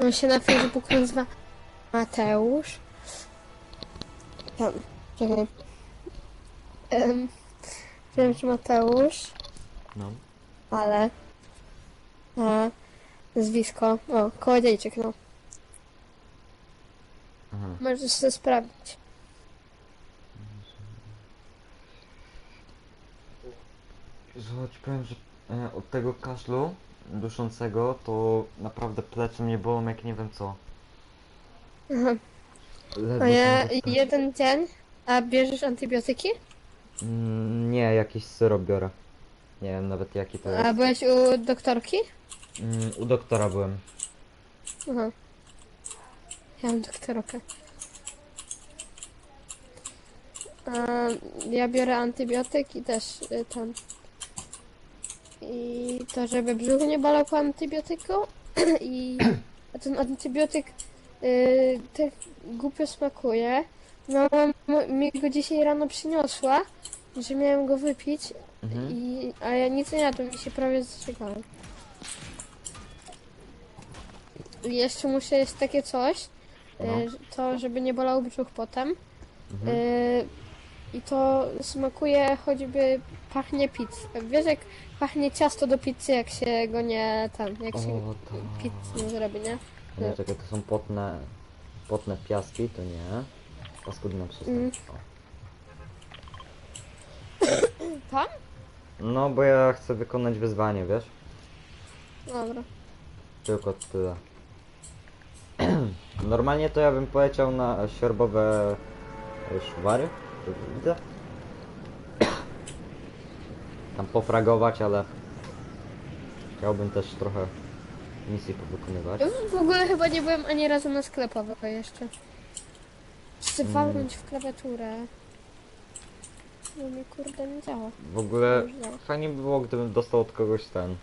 On się na Facebooku nazywa Mateusz. Tam, czekaj. Um, wiem, że Mateusz, No. ale... A, nazwisko. O, kołodziejczyk, no. Aha. Możesz sobie sprawdzić. Zobacz, powiem, że e, od tego kaszlu duszącego to naprawdę plecy mnie bolą jak nie wiem co. Aha. Ledwo A ja jeden dzień, a bierzesz antybiotyki? Mm, nie, jakiś syrop biorę. Nie wiem nawet jaki to jest. A byłeś u doktorki? Mm, u doktora byłem. Aha. Ja mam doktorkę. A, ja biorę antybiotyk i też y, tam. I to, żeby brzuch nie bolał po antybiotyku. I a ten antybiotyk y, tak głupio smakuje. Mama m- mi go dzisiaj rano przyniosła, że miałem go wypić, Mhm. i, a ja nic nie jadłem i się prawie zrzekałem. I jeszcze muszę jeść takie coś, No. y, to żeby nie bolał brzuch potem. Mhm. Y, I to smakuje choćby pachnie pizz. Wiesz jak pachnie ciasto do pizzy, jak się go nie tam, jak się tak. pizzy nie zrobi, nie? Nie, czekaj, to są potne, potne piaski, to nie. Paskudny przystęp. Mm. Tam? No, bo ja chcę wykonać wyzwanie, wiesz? Dobra. Tylko tyle. Normalnie to ja bym poleciał na siorbowe e, szwary. to Widzę. Tam pofragować, ale chciałbym też trochę misji powykonywać. Ja w ogóle chyba nie byłem ani razu na sklepowo jeszcze. Chcę Mm. walnąć w klawiaturę. No mi kurde nie działa. W ogóle fajnie by było, gdybym dostał od kogoś ten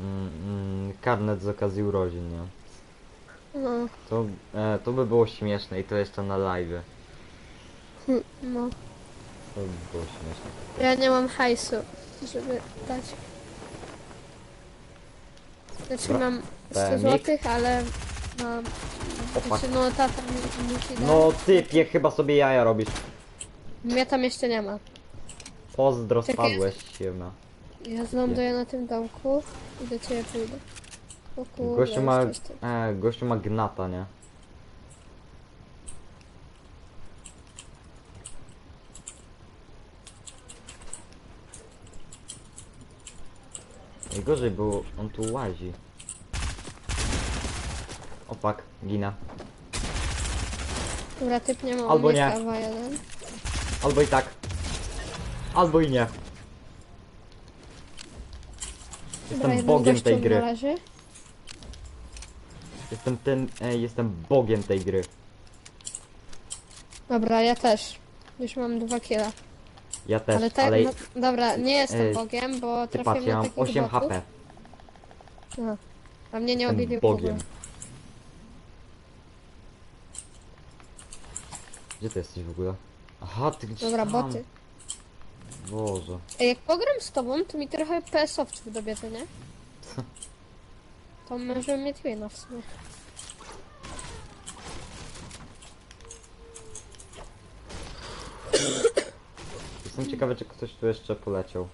mm, mm, karnet z okazji urodzin, nie? No, To, e, to by było śmieszne i to jeszcze na live. hm, no. To by było śmieszne. Ja nie mam hajsu, żeby dać. Znaczy Dobra. mam 100 Dałem zł, ale mam... Opak. Znaczy no tata mi musi dać. No typie, chyba sobie jaja robisz. Mnie tam jeszcze nie ma. Pozdro, Czekaj. spadłeś się na... Ja zląduję na tym domku i do ciebie pójdę. O kurde, Gościu ma, już e, gościu ma gnata, nie? Najgorzej, bo on tu łazi. Opak, gina. Dobra, typ nie ma Albo nie. jeden. Albo i tak. Albo i nie. Dobra, Jestem jeden bogiem gościu tej gry. Jestem ten, e, jestem bogiem tej gry. Dobra, ja też. Już mam dwa killa. Ja też, ale tak, ale no, dobra, nie jestem Ej, bogiem, bo ty patrz, trafiłem ja na mam takich 8 botów. HP. Aha. A mnie nie obili Jestem w ogóle. bogiem. Gdzie ty jesteś w ogóle? Aha, ty gdzieś Dobra, tam. boty. Boże. Ej, jak pogram z tobą, to mi trochę PS-owców dobierze, nie? To możemy mieć wina w sumie. Jestem ciekawy, czy ktoś tu jeszcze poleciał.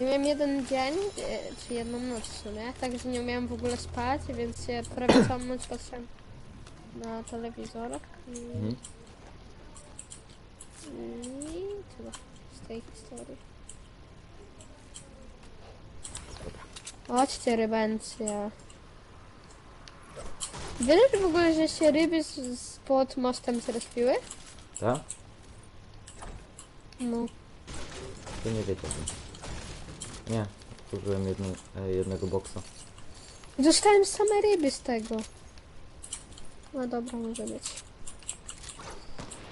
Ja miałem jeden dzień, e, czy jedną noc w sumie, także nie umiałem w ogóle spać, więc się prawie całą noc patrzyłem na telewizor. I, Mhm. i tyle z tej historii. Chodźcie rybencje. Wiesz w ogóle, że się ryby z, z pod mostem zrespiły? Tak? No. To nie wiecie o tym. Nie, otworzyłem jedno, e, jednego boksa. Dostałem same ryby z tego. No dobra, może być.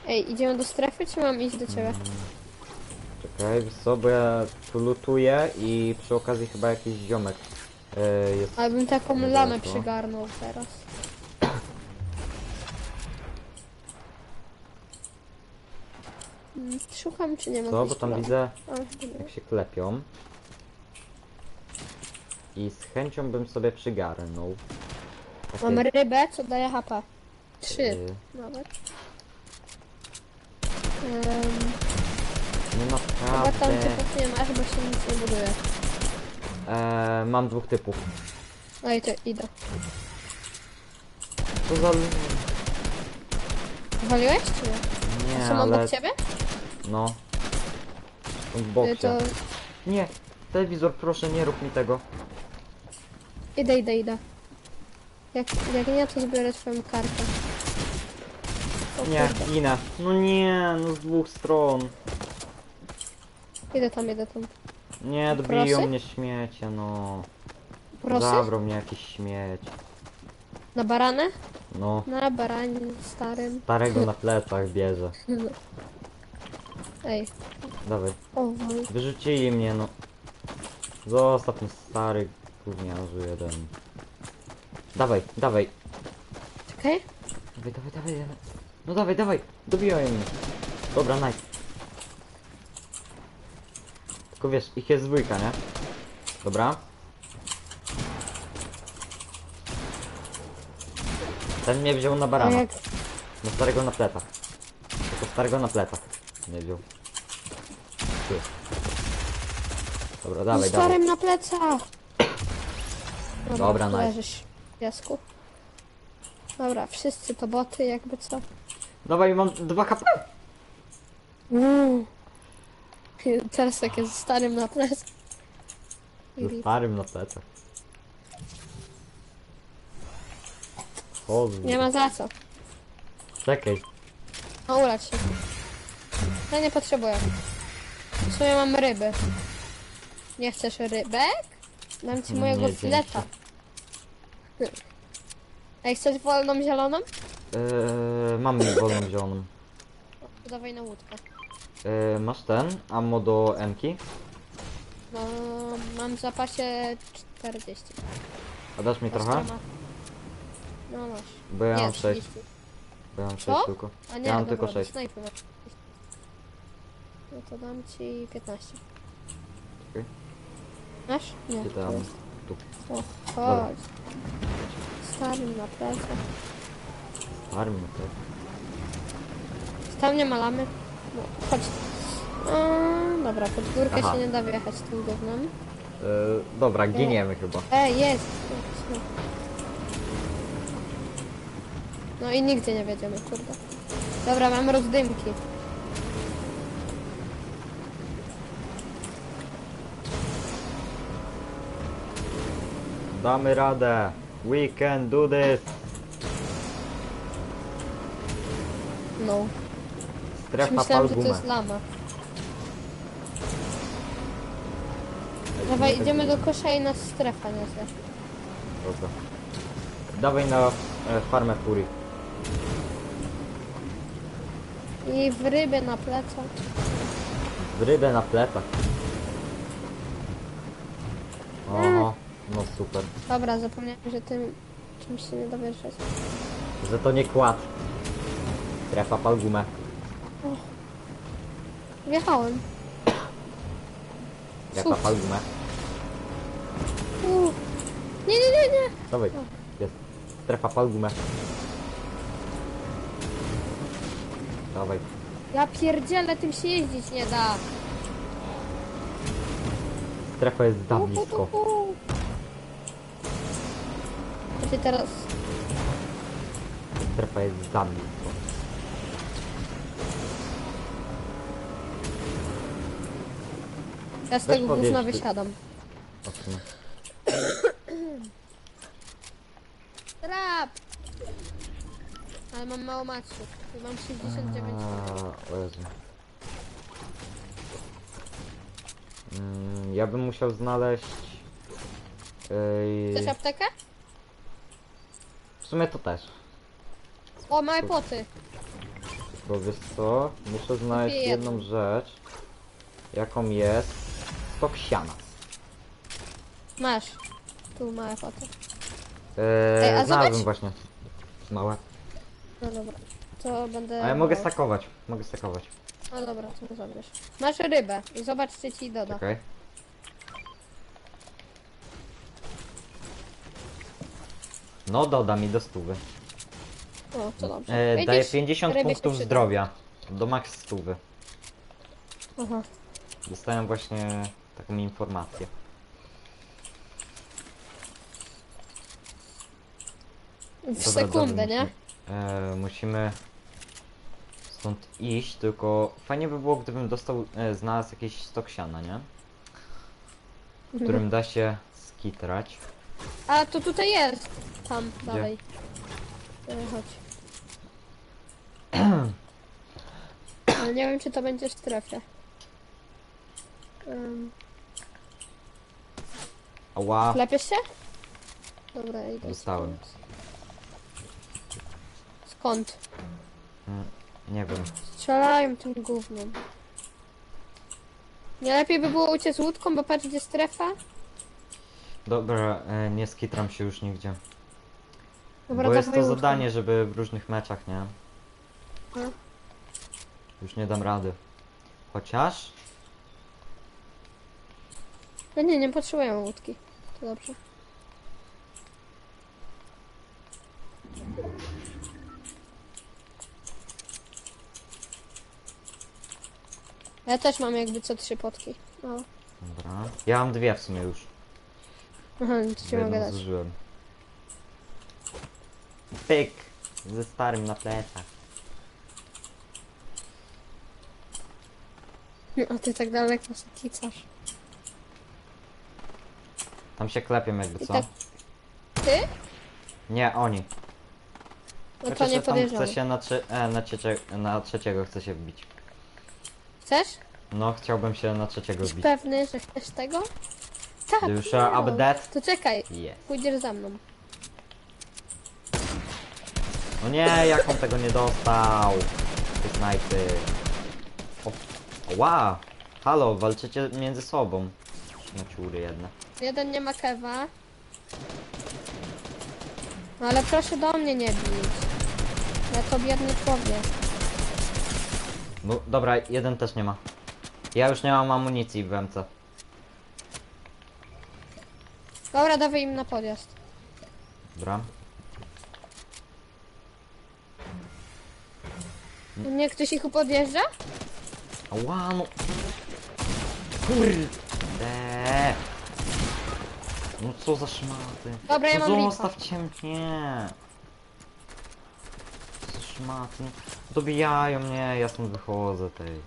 Ej, idziemy do strefy, czy mam iść do ciebie? Czekaj, wiesz co, bo ja tu lutuję i przy okazji chyba jakiś ziomek e, jest... Ale bym taką lamę przygarnął teraz. Szukam, czy nie ma Co, bo tam widzę dobra. jak się klepią. I z chęcią bym sobie przygarnął. Okej. Mam rybę, co daje HP. Trzy Y, nawet. Um, No chyba tam naprawdę. typów nie ma, chyba się nic nie buduje. E, mam dwóch typów. No i to idę. Co za... Waliłeś czy nie? Nie, Są ale... obok ciebie? No. W Y, boksie. To Nie, telewizor, proszę, nie rób mi tego. idę, idę, idę. Jak, jak nie, to zbiorę twoją kartę. O Nie, kurde. ginę. No nie, no z dwóch stron. Idę tam, idę tam. Nie, Prosy? dobiją mnie śmiecie, no. Prosy? Zabrał mnie jakiś śmieć. Na baranę? No, Na baranie starym. starego na plecach bierze. Ej, Dawaj. o. Wyrzucili mnie, no. Zostaw mnie stary gówniarzu jeden. Dawaj, dawaj. Czekaj. Dawaj, dawaj, dawaj, dawaj. No dawaj, dawaj. Dobijają mnie. Dobra, nice. Tylko wiesz, ich jest dwójka, nie? Dobra. Ten mnie wziął na A barana. jak... Na starego na plecach. Tylko starego na plecach. Nie wziął. Tu. Dobra, dawaj, dawaj. starym na plecach. Dobra, nice. leżysz w piasku. Dobra, wszyscy to boty, jakby co. Dawaj, mam 2 HP. Mm. Teraz jak jest starym na plecach. Ze starym na plecach. Chodź. Nie ma za co. Czekaj. No ulać się. Ja nie potrzebuję. W sumie mam ryby. Nie chcesz rybek? Dam ci no, mojego nie, fileta. Ej, chcesz wolną zieloną? Yy, mam wolną zieloną. To Dawaj na łódkę. Yy, masz ten, ammo do Mki? No, mam w zapasie 40. A dasz mi trochę? No masz. Bo ja mam 6. Bo ja mam 6 Co? tylko. A nie, ja mam no tylko 6. No to dam ci 15. Czekaj. Masz? Nie. Gdzie to to jest. Tu. O, Dobra. chodź. Starym na plecach. Armię tak. Tam nie ma lamy. No, chodź. A, dobra, pod górkę Aha. się nie da wjechać tym gównem. Eee, dobra, giniemy chyba. Jest! jest. No i nigdzie nie wiedziemy, kurde. Dobra, mam rozdymki. Damy radę. We can do this. No. Strefa Myślałam, że to palgumę. jest lama. Dawaj, idziemy do kosza i nas strefa niosę. Dobra. Dawaj na e, farmę furii. I w rybę na plecach. W rybę na plecach. Oho, no super. Dobra, zapomniałem, że tym czymś się nie wyrzeć. Że to nie kład. Strefa palgumę. Wjechałem. Strefa Cud. palgumę. Uuu. Nie, nie, nie, nie. Dawaj. Jest. Strefa palgumę. Dawaj. Ja pierdzielę, tym się jeździć nie da. Strefa jest za blisko. Ty teraz... Strefa jest za blisko. Ja z Weź tego gówna ty. wysiadam. O, w sumie. Trap! Ale mam mało maksów. Tu mam 69. A, o Jezu. Mm, ja bym musiał znaleźć... Ej, Chcesz aptekę? W sumie to też. O, małe poty. Bo wiesz co? Muszę znaleźć Kupię jedną jedną. rzecz. Jaką jest stok siana. Masz. Tu małe poty. Eee, Ej, a znalazłem zobacz. właśnie. Małe. No dobra. To będę... Ale mogę brał. stakować. Mogę stakować. No dobra, to zabierz. Masz rybę i zobacz, co ci doda. Czekaj. No doda mi do stówy. O, to dobrze. E, Widzisz? daje 50 Rybie się punktów przyda. zdrowia. Do max stówy. Aha. Dostałem właśnie taką informację. W Dobra, sekundę, dobra, nie? musimy- E, musimy stąd iść, tylko fajnie by było, gdybym dostał, e, znalazł jakieś stok siana, nie? W którym da się skitrać. A to tutaj jest. Tam, dalej. E, chodź. Ale nie wiem, czy to będzie w strefie. Um, Ała, Klepiesz się? Dobra, idę. Dostałem. Skąd? Skąd? nie wiem. Strzelają tym gównem. Nie lepiej by było uciec łódką, bo patrz gdzie strefa? Dobra, e, nie skitram się już nigdzie. Dobra, Bo jest to dawaj łódką. zadanie, żeby w różnych meczach, nie? No. Już nie dam rady. Chociaż... No nie, nie potrzebuję łódki. To dobrze. Ja też mam jakby co trzy potki. O. Dobra. Ja mam dwie w sumie już. Aha, nic ci Jedną mogę dać. zużyłem. Pyk! Ze starym na plecach. A ty tak daleko kicasz. Tam się klepią jakby I co? tak- Ty? Nie, oni. No to Chociaż nie ja tam podejrzewam. chcę się na, trzy, e, na, trzecie, na trzeciego chcę się wbić. Chcesz? No, chciałbym się na trzeciego Jesteś wbić. pewny, że chcesz tego? Tak. Już no. update? To czekaj, Jest. pójdziesz za mną. No nie, jak on tego nie dostał? Te snajpy. O, ła! Halo, walczycie między sobą. Naciury jedne. Jeden nie ma kewa. No ale proszę do mnie nie bić. Ja to biedny człowiek. No dobra, jeden też nie ma. Ja już nie mam amunicji w MC. Dobra, dawaj im na podjazd. Dobra. Nie, ktoś ich podjeżdża? Ała, no. Kurde. No co za szmaty. Dobra, ja no mam. Zostawcie mnie. Co za szmaty. No, dobijają mnie, ja stąd wychodzę tej.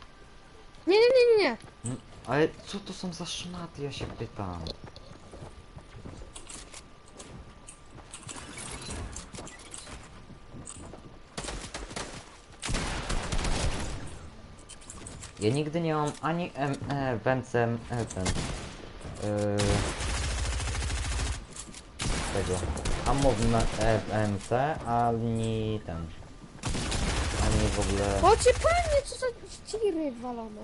Nie, nie, nie, nie, nie. No, ale co to są za szmaty, ja się pytam. Ja nigdy nie mam ani M, e, wencem, e, ten, e, tego, ammo w M- e, w MC, ani ten, ani w ogóle... O, czy panie, co za ściry walone.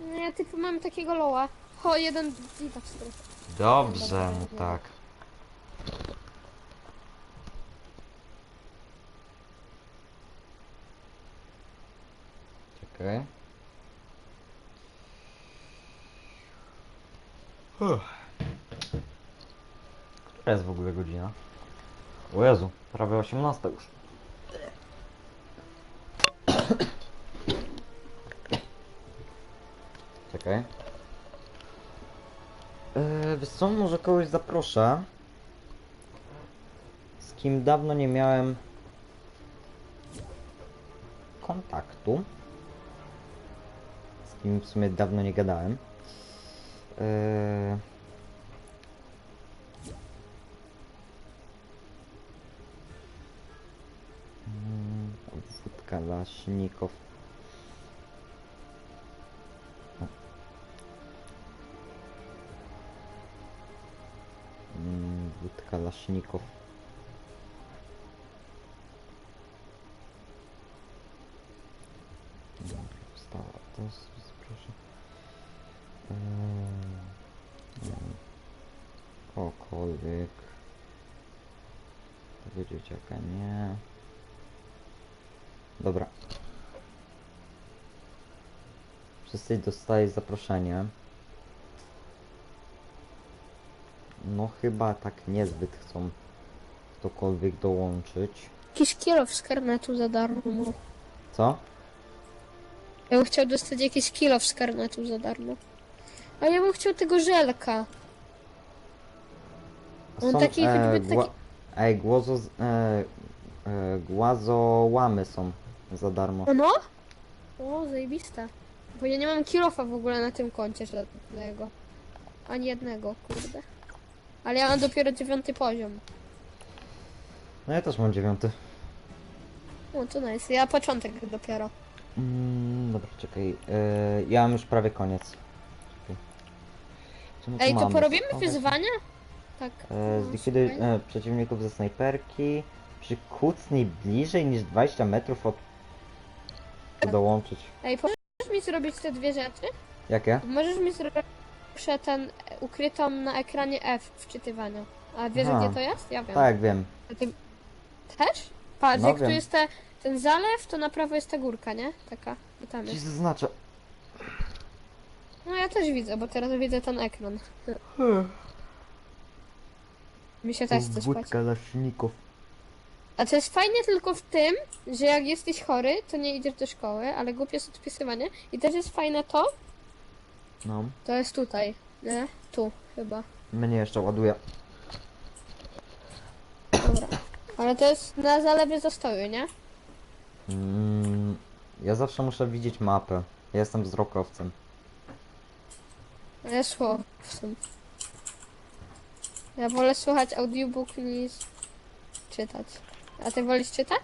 Nie, typu mam takiego loła. O, jeden dzida w strefie. Dobrze, no tak. Czekaj. Uff. Która jest w ogóle godzina? O Jezu, prawie 18 już. Czekaj. Eee, wiesz co, może kogoś zaproszę. Z kim dawno nie miałem kontaktu. Kim w sumie dawno nie gadałem. Eee... Wódka Lasznikow. Mm, Wódka Lasznikow. Dobra, Kogokolwiek. Powiedzieć jaka nie. Dobra. Wszyscy dostali zaproszenie. No chyba tak niezbyt chcą ktokolwiek dołączyć. Jakiś kilo z karnetu za darmo. Co? Ja bym chciał dostać jakiś kilo z karnetu za darmo. A ja bym chciał tego żelka. On taki choćby taki- gła- Ej, głozo... E, e, głazołamy są za darmo. No? O, zajebista. Bo ja nie mam kilofa w ogóle na tym koncie żadnego. Ani jednego, kurde. Ale ja mam dopiero dziewiąty poziom. No ja też mam dziewiąty. O, to nice. Ja początek dopiero. Mm, dobra, czekaj. E, ja mam już prawie koniec. Czekaj. Ej, to mamy? porobimy wyzwania? Tak. E, no, Zlikwiduj e, przeciwników ze snajperki. Przykucnij bliżej niż 20 metrów od... dołączyć. Ej, możesz mi zrobić te dwie rzeczy? Jakie? Możesz mi zrobić ten e, ukrytą na ekranie F wczytywania. A wiesz Aha. gdzie to jest? Ja wiem. Tak, wiem. A ty też? Patrz, No jak tu wiem. jest te, ten zalew, to na prawo jest ta górka, nie? Taka. I tam Ci jest. zaznaczę. No ja też widzę, bo teraz widzę ten ekran. Mi się też chce spać. Wódka leszników. A to jest fajnie tylko w tym, że jak jesteś chory, to nie idziesz do szkoły, ale głupie jest odpisywanie. I też jest fajne to, No. to jest tutaj, nie? Tu chyba. Mnie jeszcze ładuje. Dobra. Ale to jest na zalewie zastoju, nie? Mm, ja zawsze muszę widzieć mapę. Ja jestem wzrokowcem. Ja słowcem. Ja wolę słuchać audiobook niż czytać. A ty wolisz czytać?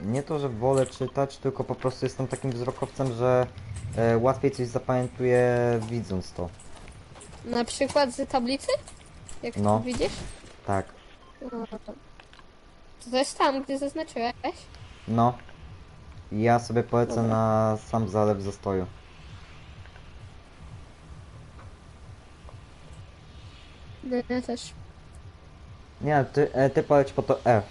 Nie to, że wolę czytać, tylko po prostu jestem takim wzrokowcem, że e, łatwiej coś zapamiętuję widząc to. Na przykład z tablicy? Jak No. tu widzisz? Tak. No. To, to jest tam, gdzie zaznaczyłeś. No. Ja sobie polecę Dobra. na sam zalew zastoju. No, ja też. Nie, ty, e, ty poleć po to F.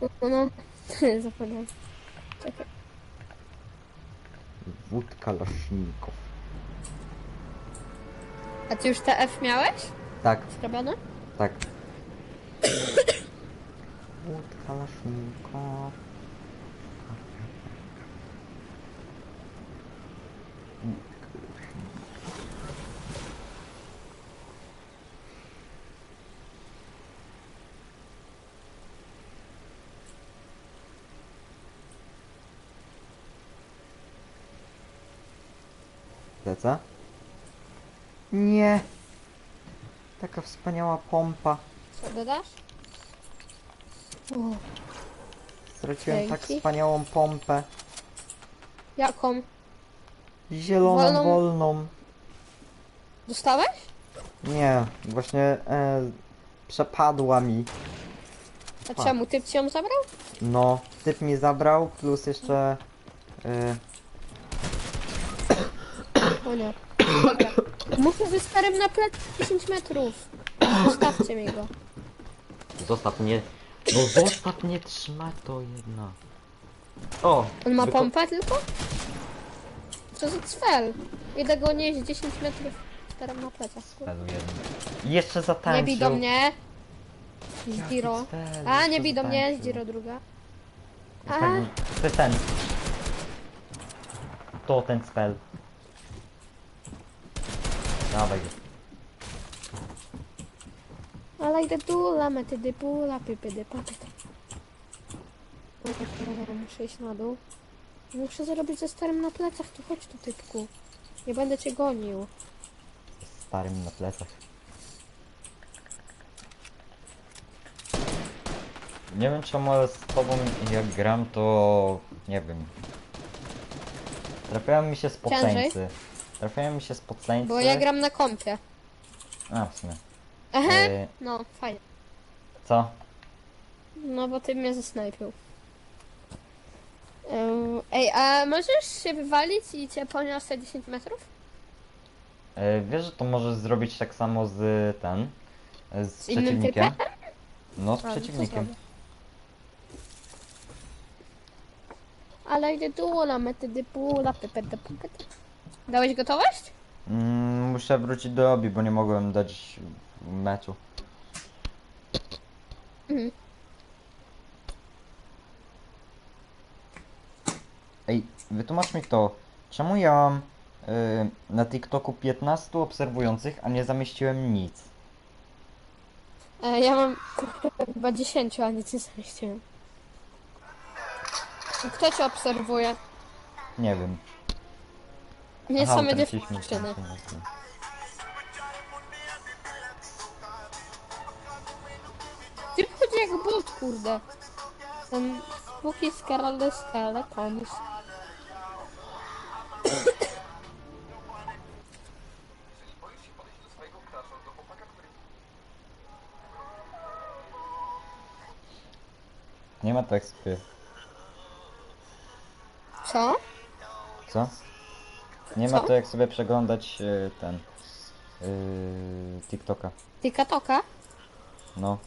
No, no. zapomniałem. Czekaj. Wódka leszników. A ty już te F miałeś? Tak, Zrobione? tak. Wódka leszników. Nie! Taka wspaniała pompa. Co dodasz? O, Straciłem tak Dzięki. wspaniałą pompę. jaką? Zieloną, Wolną? wolną. Dostałeś? Nie, właśnie e, przepadła mi. A A. czemu? Typ ci ją zabrał? No, typ mi zabrał, plus jeszcze... E, O nie. Dobra. Muszę ze starym na plec 10 metrów. Zostawcie mi go. zostaw mnie. No zostaw mnie, trzyma to jedna. O! On ma wyko- pompę tylko? Co za cfel? Idę go nieść 10 metrów starym na plecach. Celu jeden. Jeszcze zatańczył. Nie bij do mnie. Zdiro. cel, A, nie jeszcze bij do mnie, zatańczył. Zdiro druga. Ten- To jest ten. To ten spell. Dawaj go. Ale idę tu, lamety dypu, lapy pydy, papyty. Muszę iść na dół. Muszę zrobić ze starym na plecach, tu chodź tu typku. Nie będę cię gonił. Starym na plecach. Nie wiem czemu, ale z tobą jak gram to... nie wiem. Trafiają mi się spoceńcy. Trafiają mi się spoceńcy. Bo ja gram na kompie. A, w sumie. Aha, E, no fajnie. co? No bo ty mnie zasnajpił. Ym, Ej, a możesz się wywalić i cię poniosę 10 metrów? E, wiesz, że to możesz zrobić tak samo z ten... Z, Z innym przeciwnikiem? typem? No, z A, no to przeciwnikiem. zrobię. Ale idę tu, lamety dypu, lapy pydy, papyty. Dałeś gotowość? Mm, muszę wrócić do lobby, bo nie mogłem dać meczu. Mhm. Ej, wytłumacz mi to, czemu ja mam y, na TikToku 15 obserwujących, a nie zamieściłem nic? E, ja mam chyba 10, a nic nie zamieściłem. Kto cię obserwuje? Nie wiem. Nie Aha, same utraciliśmy dziewczyny. informację. Ty chodzi jak but, kurde. Ten Spooky Scarlet Skeletons. Nie ma tak sobie. Co? Co? Nie ma Co? to jak sobie przeglądać y, ten y, TikToka. Tikatoka? No.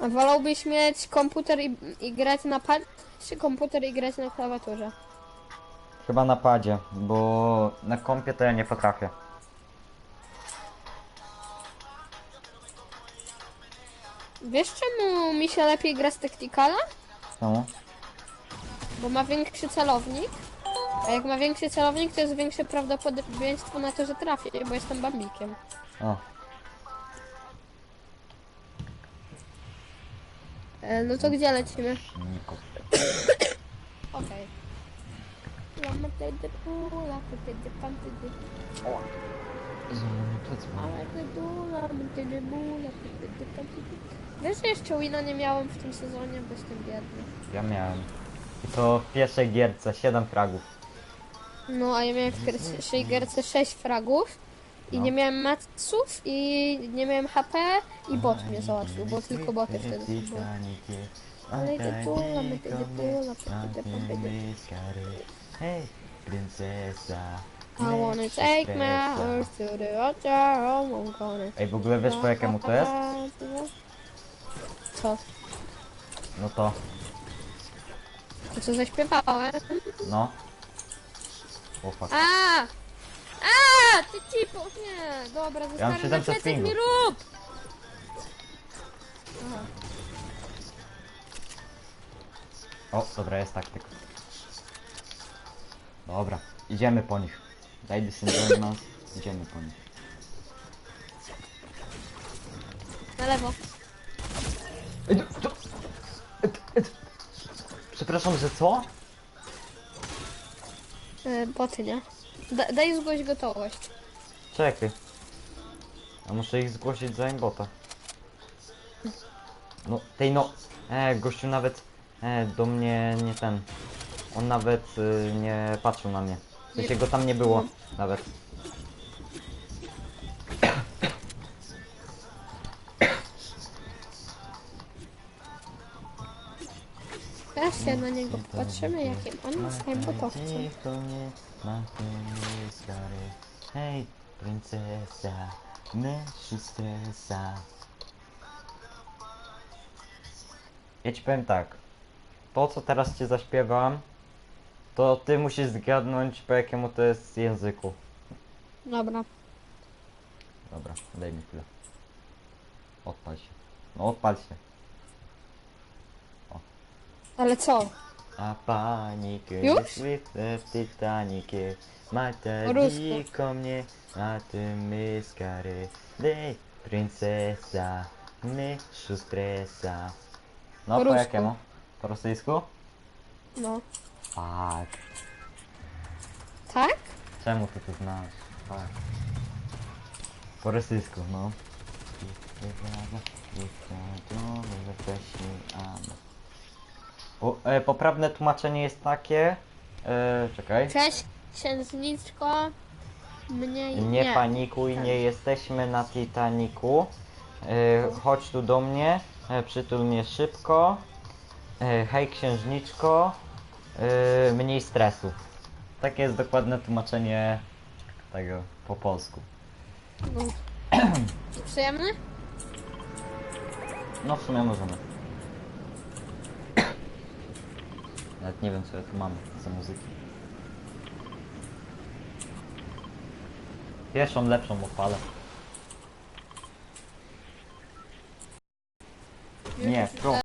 A wolałbyś mieć komputer i, i grać na pad, czy komputer i grać na klawiaturze? Chyba na padzie, bo na kompie to ja nie potrafię. Wiesz czemu mi się lepiej gra z Tacticala? Czemu? Bo ma większy celownik. A jak ma większy celownik, to jest większe prawdopodobieństwo na to, że trafię, bo jestem bambikiem. O, E, no to gdzie lecimy? Niko. Okej. Wiesz, że jeszcze Wina nie miałem w tym sezonie, bo jestem biedny. Ja miałem. To w pierwszej gierce 7 fragów. No, a ja miałem w pierwszej gierce 6 fragów i No. nie miałem maców i nie miałem HP i bot mnie załatwił, bo tylko boty wtedy były. Ale te dula, my te de bula, te de pan te de Hej, princesa. I wanna take my horse to the altar, oh, I'm gonna... Ej, w ogóle wiesz po jakiemu to jest? Co? No to, To co zaśpiewałem? no. O fuck. A! A! Ty cipo! Nie! Dobra, Ja mam zostawiam 700 plecak pingu. mi rób! Aha. O, dobra, jest taktyk. Dobra, idziemy po nich. Ladies and gentlemen, idziemy po nich. Na lewo. Ej, to- to- Przepraszam, że co? E, boty, nie? Da, daj zgłoś gotowość. Czekaj. Ja muszę ich zgłosić za aimbota. No, tej no... E, gościu nawet e, do mnie nie ten... On nawet y, nie patrzył na mnie. W sensie go tam nie było nawet. Teraz się na niego popatrzymy, jakim on jest aimbotowcem. Cicho mnie, machnie stary. Hej, princesa, myszy stresa. Ja ci powiem tak. To, co teraz cię zaśpiewam, to ty musisz zgadnąć, po jakiemu to jest języku. Dobra. Dobra, daj mi chwilę. Odpal się. No, odpal się. Ale co? A panikę Już? w Titanicie Mata Rusku. diko mnie A ty my skary Dej princesa My stresa No po Rusku. jakiemu? Po rosyjsku? No. Fuck Tak? Czemu ty to znasz? Fuck Po rosyjsku, no O, e, poprawne tłumaczenie jest takie e, Czekaj Cześć, księżniczko. Mniej Nie panikuj, nie jesteśmy na Titaniku. E, chodź tu do mnie, e, przytul mnie szybko. E, hej księżniczko, e, mniej stresu. Takie jest dokładne tłumaczenie tego po polsku. No. Przyjemny? No w sumie możemy. Nawet nie wiem co ja tu mam za muzyki. Pierwszą lepszą odpalę. Nie, pro.